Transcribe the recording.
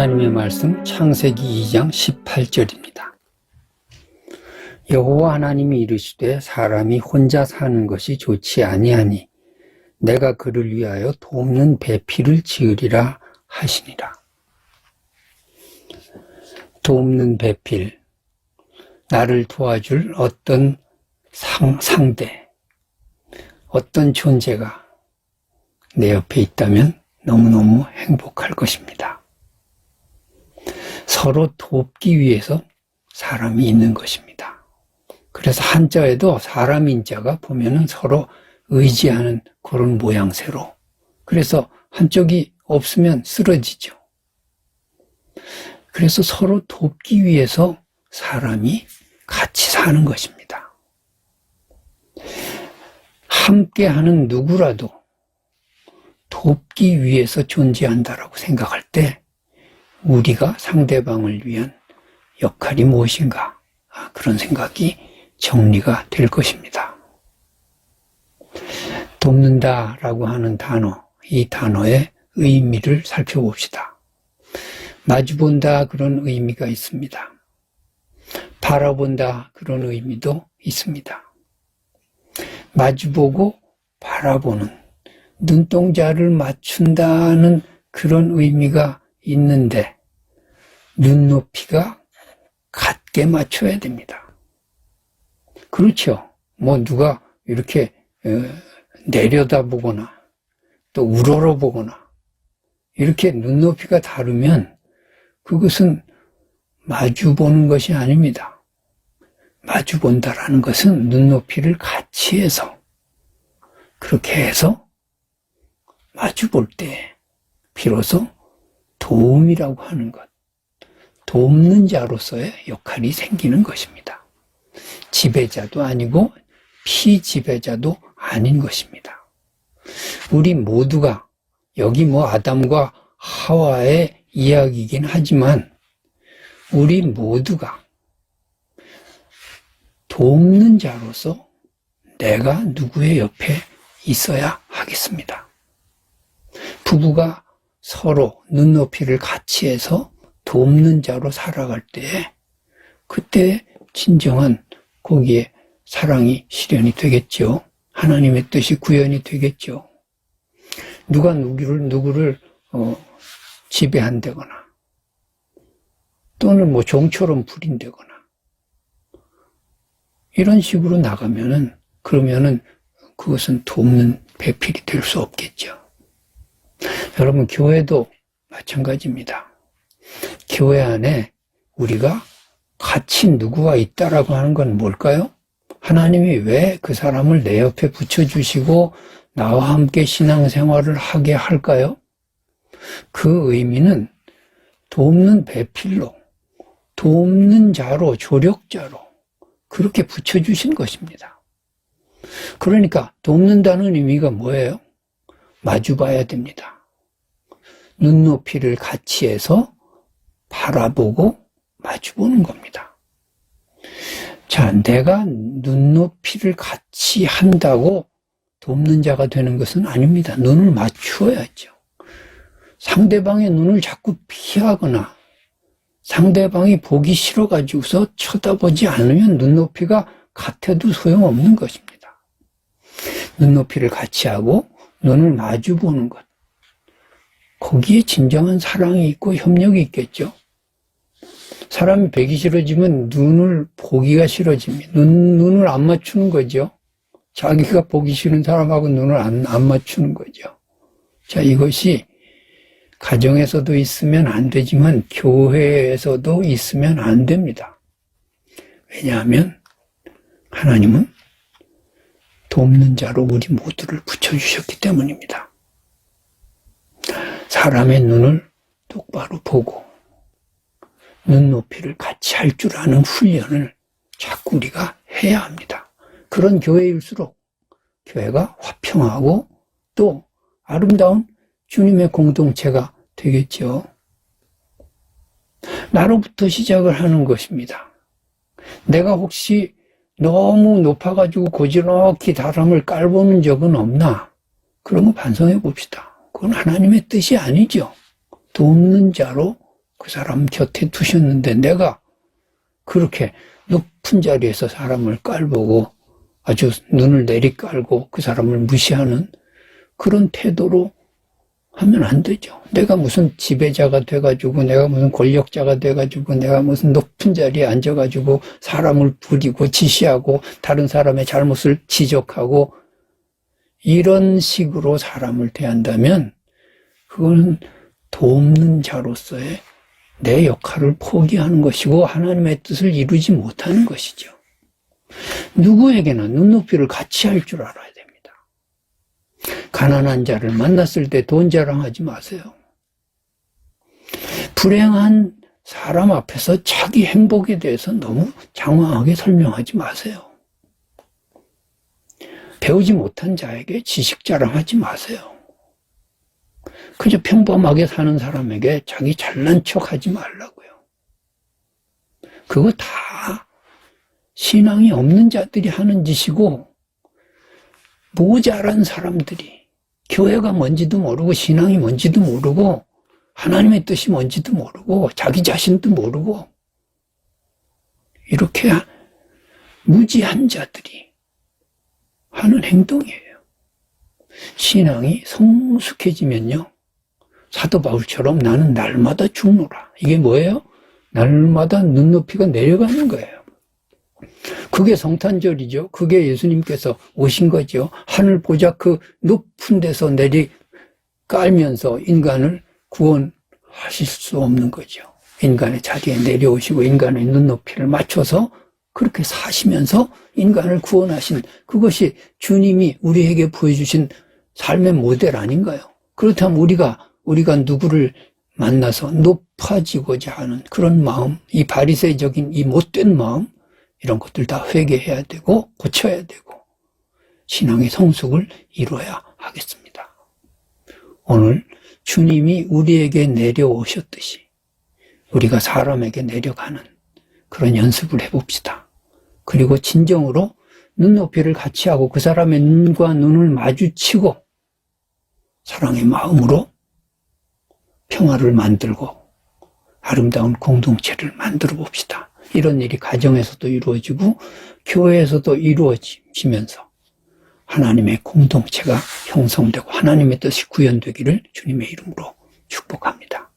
하나님의 말씀 창세기 2장 18절입니다. 여호와 하나님이 이르시되 사람이 혼자 사는 것이 좋지 아니하니 내가 그를 위하여 돕는 배필을 지으리라 하시니라. 돕는 배필, 나를 도와줄 어떤 상, 상대, 어떤 존재가 내 옆에 있다면 너무너무 행복할 것입니다. 서로 돕기 위해서 사람이 있는 것입니다. 그래서 한자에도 사람 인자가 보면은 서로 의지하는 그런 모양새로. 그래서 한쪽이 없으면 쓰러지죠. 그래서 서로 돕기 위해서 사람이 같이 사는 것입니다. 함께 하는 누구라도 돕기 위해서 존재한다라고 생각할 때 우리가 상대방을 위한 역할이 무엇인가 아, 그런 생각이 정리가 될 것입니다. 돕는다 라고 하는 단어, 이 단어의 의미를 살펴봅시다. 마주본다 그런 의미가 있습니다. 바라본다 그런 의미도 있습니다. 마주보고 바라보는 눈동자를 맞춘다는 그런 의미가 있는데 눈높이가 같게 맞춰야 됩니다. 그렇죠. 뭐 누가 이렇게 내려다보거나 또 우러러보거나 이렇게 눈높이가 다르면 그것은 마주보는 것이 아닙니다. 마주본다라는 것은 눈높이를 같이 해서 그렇게 해서 마주볼 때 비로소 도움이라고 하는 것, 돕는 자로서의 역할이 생기는 것입니다. 지배자도 아니고 피지배자도 아닌 것입니다. 우리 모두가 여기 뭐 아담과 하와의 이야기이긴 하지만 우리 모두가 돕는 자로서 내가 누구의 옆에 있어야 하겠습니다. 부부가 서로 눈높이를 같이 해서 돕는 자로 살아갈 때 그때 진정한 거기에 사랑이 실현이 되겠죠. 하나님의 뜻이 구현이 되겠죠. 누가 누구를 누구를 어, 지배한다거나 또는 뭐 종처럼 부린다거나 이런 식으로 나가면은 그러면은 그것은 돕는 배필이 될 수 없겠죠. 여러분 교회도 마찬가지입니다. 교회 안에 우리가 같이 누구가 있다라고 하는 건 뭘까요? 하나님이 왜 그 사람을 내 옆에 붙여주시고 나와 함께 신앙생활을 하게 할까요? 그 의미는 돕는 배필로, 돕는 자로, 조력자로 그렇게 붙여주신 것입니다. 그러니까 돕는다는 의미가 뭐예요? 마주 봐야 됩니다. 눈높이를 같이 해서 바라보고 마주 보는 겁니다. 자, 내가 눈높이를 같이 한다고 돕는 자가 되는 것은 아닙니다. 눈을 맞추어야죠. 상대방의 눈을 자꾸 피하거나 상대방이 보기 싫어가지고서 쳐다보지 않으면 눈높이가 같아도 소용없는 것입니다. 눈높이를 같이 하고 눈을 마주 보는 것. 거기에 진정한 사랑이 있고 협력이 있겠죠. 사람이 배기 싫어지면 눈을 보기가 싫어집니다. 눈, 눈을 안 맞추는 거죠. 자기가 보기 싫은 사람하고 눈을 안, 안 맞추는 거죠. 자, 이것이 가정에서도 있으면 안 되지만 교회에서도 있으면 안 됩니다. 왜냐하면 하나님은 돕는 자로 우리 모두를 붙여 주셨기 때문입니다. 사람의 눈을 똑바로 보고 눈높이를 같이 할 줄 아는 훈련을 자꾸 우리가 해야 합니다. 그런 교회일수록 교회가 화평하고 또 아름다운 주님의 공동체가 되겠죠. 나로부터 시작을 하는 것입니다. 내가 혹시 너무 높아가지고 고지넉히 사람을 깔보는 적은 없나? 그런 거 반성해 봅시다. 그건 하나님의 뜻이 아니죠. 돕는 자로 그 사람 곁에 두셨는데 내가 그렇게 높은 자리에서 사람을 깔보고 아주 눈을 내리깔고 그 사람을 무시하는 그런 태도로 하면 안 되죠. 내가 무슨 지배자가 돼가지고, 내가 무슨 권력자가 돼가지고, 내가 무슨 높은 자리에 앉아가지고, 사람을 부리고, 지시하고, 다른 사람의 잘못을 지적하고, 이런 식으로 사람을 대한다면, 그건 돕는 자로서의 내 역할을 포기하는 것이고, 하나님의 뜻을 이루지 못하는 것이죠. 누구에게나 눈높이를 같이 할 줄 알아야 됩니다. 가난한 자를 만났을 때 돈 자랑하지 마세요. 불행한 사람 앞에서 자기 행복에 대해서 너무 장황하게 설명하지 마세요. 배우지 못한 자에게 지식 자랑하지 마세요. 그저 평범하게 사는 사람에게 자기 잘난 척 하지 말라고요. 그거 다 신앙이 없는 자들이 하는 짓이고, 모자란 사람들이 교회가 뭔지도 모르고 신앙이 뭔지도 모르고 하나님의 뜻이 뭔지도 모르고 자기 자신도 모르고 이렇게 무지한 자들이 하는 행동이에요. 신앙이 성숙해지면요. 사도 바울처럼 나는 날마다 죽노라. 이게 뭐예요? 날마다 눈높이가 내려가는 거예요. 그게 성탄절이죠. 그게 예수님께서 오신 거죠. 하늘 보자 그 높은 데서 내리 깔면서 인간을 구원하실 수 없는 거죠. 인간의 자리에 내려오시고 인간의 눈높이를 맞춰서 그렇게 사시면서 인간을 구원하신 그것이 주님이 우리에게 보여주신 삶의 모델 아닌가요? 그렇다면 우리가 우리가 누구를 만나서 높아지고자 하는 그런 마음, 이 바리새적인 이 못된 마음, 이런 것들 다 회개해야 되고 고쳐야 되고 신앙의 성숙을 이루어야 하겠습니다. 오늘 주님이 우리에게 내려오셨듯이 우리가 사람에게 내려가는 그런 연습을 해봅시다. 그리고 진정으로 눈높이를 같이 하고 그 사람의 눈과 눈을 마주치고 사랑의 마음으로 평화를 만들고 아름다운 공동체를 만들어 봅시다. 이런 일이 가정에서도 이루어지고 교회에서도 이루어지면서 하나님의 공동체가 형성되고 하나님의 뜻이 구현되기를 주님의 이름으로 축복합니다.